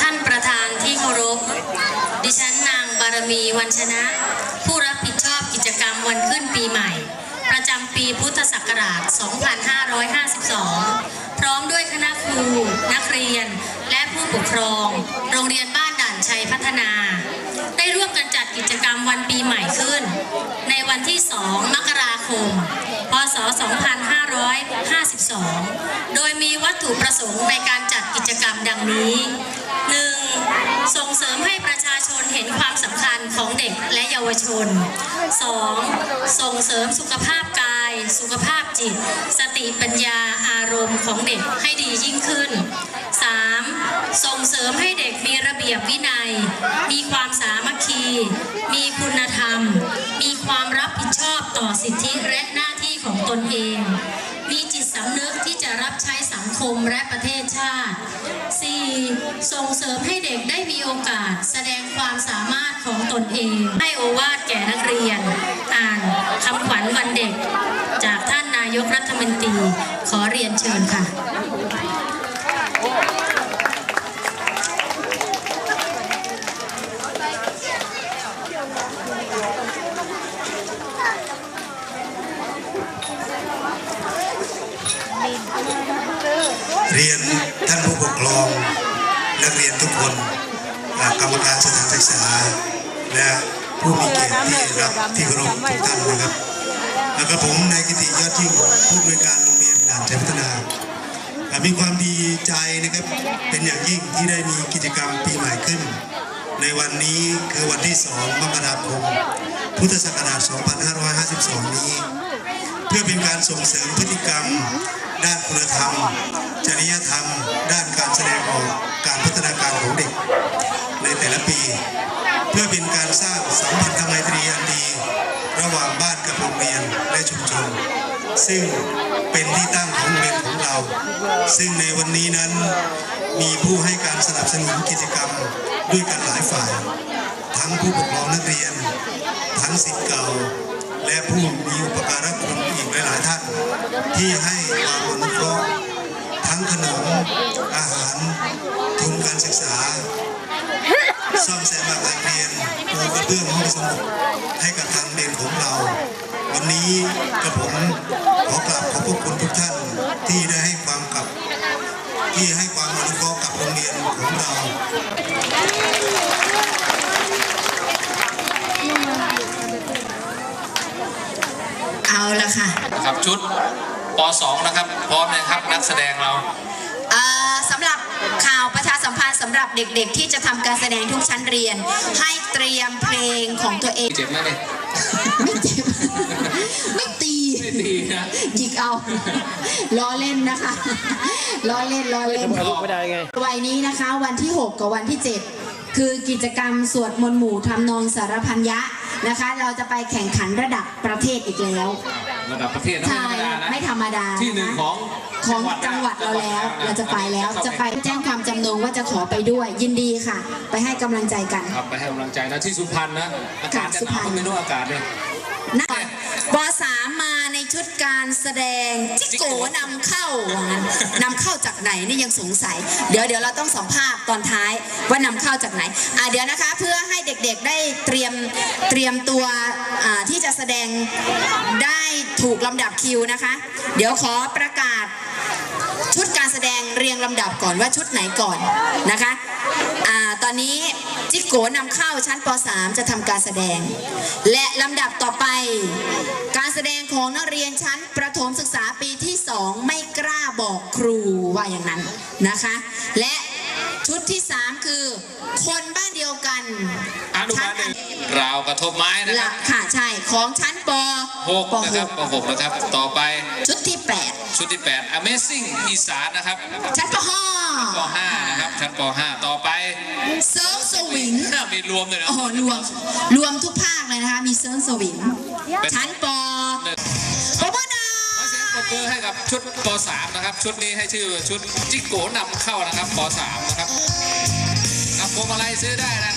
ท่านประธานที่เคารพ ดิฉันนางบารมีวันชนะ ผู้รับผิดชอบกิจกรรมวันขึ้นปีใหม่ ประจำปีพุทธศักราช 2552 พร้อมด้วยคณะครู นักเรียน และผู้ปกครอง โรงเรียนบ้านด่านชัยพัฒนา ได้ร่วมกันจัดกิจกรรมวันปีใหม่ขึ้น ในวันที่ 2 มกราคม พศ 2552 โดยมีวัตถุประสงค์ในการจัดกิจกรรมดังนี้ ส่งเสริมให้ประชาชนเห็นความสำคัญของเด็กและเยาวชน 2. ส่งเสริมสุขภาพกาย สุขภาพจิต สติปัญญาอารมณ์ของเด็กให้ดียิ่งขึ้น 3. ส่งเสริมให้เด็กมีระเบียบวินัย มีความสามัคคี มีคุณธรรม มีความรับผิดชอบต่อสิทธิและหน้าที่ของตนเอง คมและประเทศชาติ 4. ส่งเสริมให้เด็กได้มีโอกาสแสดงความสามารถของตนเอง ให้โอวาทแก่นักเรียน อ่านคำขวัญวันเด็ก จากท่านนายกรัฐมนตรี ขอเรียนเชิญค่ะ เรียนท่านผู้ปกครอง นักเรียนทุกคนกรรมการสถานศึกษา และผู้มีเกียรติที่รักที่เคารพทุกท่านนะครับ แล้วก็ผมนายกิติยอดยิ่งผู้อำนวยการโรงเรียนด่านชัยพัฒนาอ่ามีความดีใจนะครับเป็นอย่างยิ่งที่ได้มีกิจกรรมปีใหม่ขึ้น ในวันนี้คือวันที่ 2 มกราคม พุทธศักราช 2552 นี้ เพื่อเป็นการส่งเสริมพฤติกรรม ด้านคุณธรรม จริยธรรม ด้านการแสดงออกการพัฒนาการของเด็ก ในแต่ละปี เพื่อเป็นการสร้างสัมพันธไมตรีอันดี ระหว่างบ้านกับโรงเรียนและชุมชน ซึ่งเป็นที่ตั้งของเรียนของเรา ซึ่งในวันนี้นั้นมีผู้ให้การสนับสนุนกิจกรรมด้วยกันหลายฝ่าย ทั้งผู้ปกครองนักเรียน ทั้งสิทธิ์เก่า และผู้มีอุปการะคุณอีกหลายๆท่าน ที่ให้ความอนุเคราะห์ ทั้งขนม อาหารทุนการศึกษาซ่อมแซมอาคารเรียนปูกระเบื้องห้องสมุดให้กับทางเรียนของเรา วันนี้กระผมขอกราบขอบพระคุณทุกท่านที่ได้ให้ความกับที่ให้ความอนุเคราะห์กับโรงเรียนของเราเอาละค่ะนะครับชุด ป .2 นะครับ พร้อมนะครับนักแสดงเราเอ่อสำหรับข่าวประชาสัมพันธ์สำหรับเด็กๆ ที่จะทำการแสดงทุกชั้นเรียน ให้เตรียมเพลงของตัวเองเจ็บไหมเนี่ยไม่เจ็บไม่ตีไม่ดีนะหยิกเอาล้อเล่นนะคะล้อเล่นล้อเล่นไม่ได้ไงวัยนี้นะคะ วันที่ 6 กับวันที่ 7 คือกิจกรรมสวดมนต์หมู่ทำนองสารพันยะนะคะ เราจะไปแข่งขันระดับประเทศอีกแล้ว ระดับประเทศนะใช่ไม่ธรรมดานะไม่ธรรมดาที่หนึ่งะของของจังหวัดเราแล้วเราจะไปแล้วจะไปแจ้งความจำนงว่าจะขอไปด้วย ยินดีค่ะ ไปให้กำลังใจกันครับไปให้กำลังใจนะที่สุพรรณนะอากาศจะหนาวก็ไม่รู้อากาศเนี่ยนะปสามมาในชุดการแสดงจิโกนำเข้าว่างั้นนำเข้าจากไหนนี่ยังสงสัย เดี๋ยวเดี๋ยวเราต้องสัมภาษณ์ตอนท้ายว่านำเข้าจากไหนอ่าเดี๋ยวนะคะเพื่อให้เด็กๆได้เตรียมเตรียมตัวอ่าที่จะแสดงได้ ถูกลำดับคิวนะคะ เดี๋ยวขอประกาศ ชุดการแสดงเรียงลำดับก่อนว่าชุดไหนก่อนนะคะอ่าตอนนี้จิโกนำเข้าชั้นป .3 จะทำการแสดง และลำดับต่อไป การแสดงของนักเรียนชั้นประถมศึกษาปีที่ 2 ไม่กล้าบอกครูว่าอย่างนั้นนะคะ และชุดที่ 3 คือ คนบ้านเดียวกันอนุบาลหนึ่ง ราวกระทบไม้นะหคลัรับกค่ะใช่ของชั้นปหกปนะครับป .6 นะครับ ต่อไป .6 ชุดที่ ชุดที่ 8 Amazing อีสานนะครับ8 ชั้นปป .5 นะครับชั้นป .5 ต่อไป .5 เซิร์ฟสวิงมีรวมเลยนะโอ้โหรวมรวมทุกภาคเลยนะคะ มีเซิร์นสวิง ชั้นปอปบดาขอเสียงปรบมือให้กับชุดป .3 นะครับ ชุดนี้ให้ชื่อชุดจิโกนำเข้านะครับป .3 นะครับครับพวงมาลัยซื้อได้นะ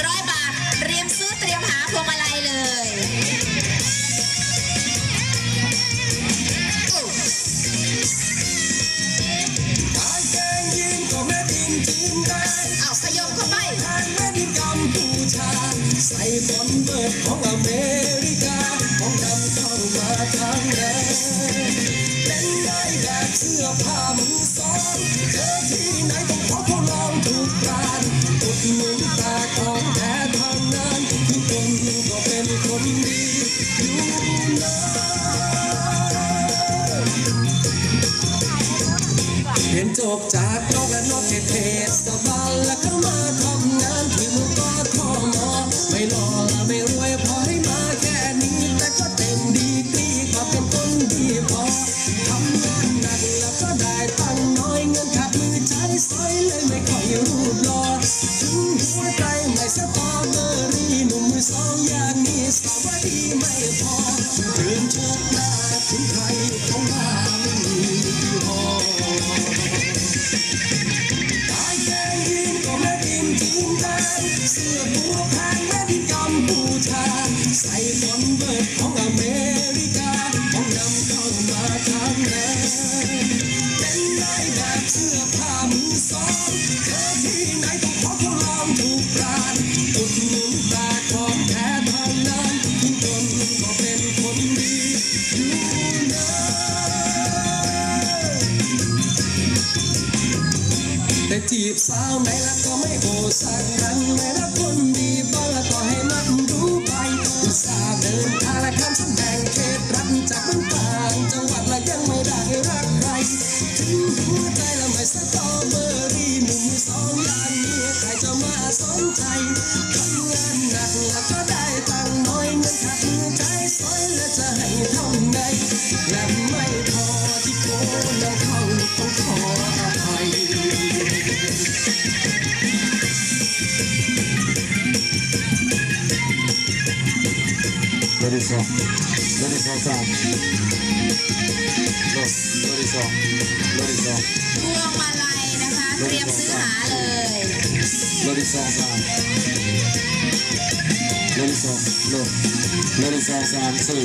100 บาท เตรียมซื้อเตรียมหาพวงมาลัยเลยเอาขยมเข้าไปองอเมริกาของดำเข้ามาทางแดง จบจากนอกและนอกเขตเทศ จีบสาวไหนแล้วก็ไม่โอสักครั้งไม่รักคน Ladies and ladies and time. Look, ladies and ladies and พวงมาลัยนะคะเตรียมซื้อหาเลย ladies and time. Ladies and look, ladies and time too.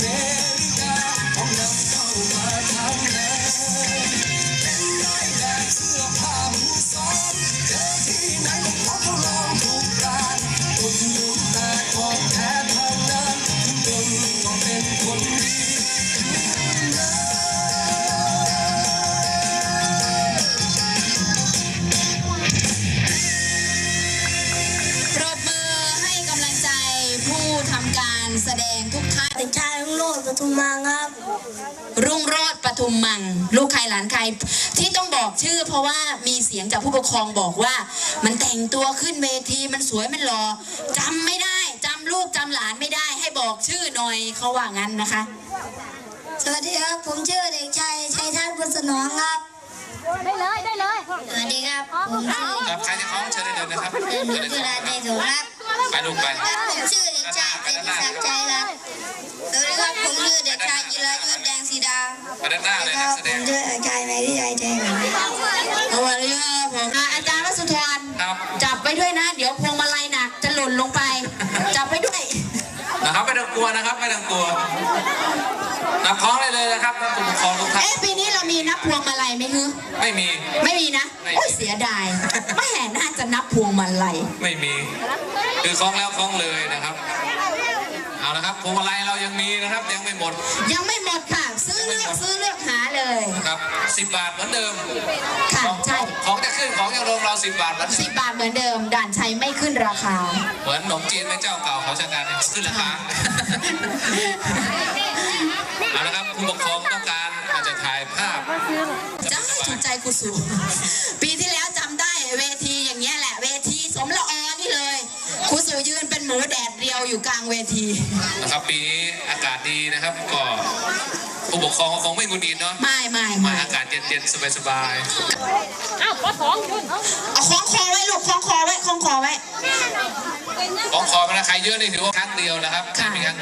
วิ มมัง ลูกใครหลานใครที่ต้องบอกชื่อ เพราะว่ามีเสียงจากผู้ปกครองบอกว่า มันแต่งตัวขึ้นเวทีมันสวยมันหล่อจำไม่ได้จำลูกจำหลานไม่ได้ให้บอกชื่อหน่อยเขาว่างั้นนะคะ สวัสดีครับ ผมชื่อเด็กชายชัยทัศน์บุญสนองครับได้เลยได้เลยสวัสดีครับผมชื่อครับใครจะคล้องเชิญได้เลยนะครับเดินเชิญจุเลยฬาใจสูงครับไปลูกไปและผมชื่อเด็กชายเป็นศักดิ์ใจครับ สวัสดีครับผมชื่อเด็กชายจิรายุทธแดงสีดาไปด้านหน้าเลยคนัรักบแสผดงมชื่อเด็กชายแมรี่ใจแดงครับสวัสดีครับผมอะอาจารย์วสุธรครับจับไปด้วยนะ เดี๋ยวพวงมาลัยหนักจะหล่นลงไป จับไปด้วยนะครับไม่ต้องกลัวนะครับไม่ต้องกลัวนับคล้องได้เลยนะครับท่านผู้ปกครองทุกท่านเอ๊ะปีนี้เรามีนับพวงมาลัยไหมฮึไม่มี ไม่มีนะไม่มีโอ้ยเสียดายไม่แห่น่าจะนับพวงมาลัยไม่มี คือคล้องแล้วคล้องเลยนะครับ เอาละครับพวงมาลัยเรายังมีนะครับยังไม่หมดยังไม่หมดค่ะ ซื้อเลือกซื้อเลือกหาเลย นะครับสิบบาทเหมือนเดิมค่ะของใช่ของจะขึ้นของยังลงเราสิบบาทเหมือนเดิสิม บบาทเหมือนเดิม ด่านชัยไม่ขึ้นราคา เหมือนขนมจีนเป็นเจ้าเก่าเขาชะกันเนี่ยขึ้นราคา เอาละครับผู้ปกครองต้องการอาจจะถ่ายภาพจ้าถูกใจครูสูปีที่แล้ว ครูสูยืนเป็นหมูแดดเดียวอยู่กลางเวทีนะครับปีนี้อากาศดีนะครับก็ผู้ปกครองก็คงไม่งุนงิดเนาะไม่ไม่มาไม่อากาศเย็นๆสบายอ้าวข้อสองยืนเอาเอาคล้องคอไว้ลูกคล้องคอไว้คล้องคอไว้ ๆของคอมานะใครเยอะนี่ถือว่าครั้งเดียวนะครับค่ะไม่มีครั้งเดียว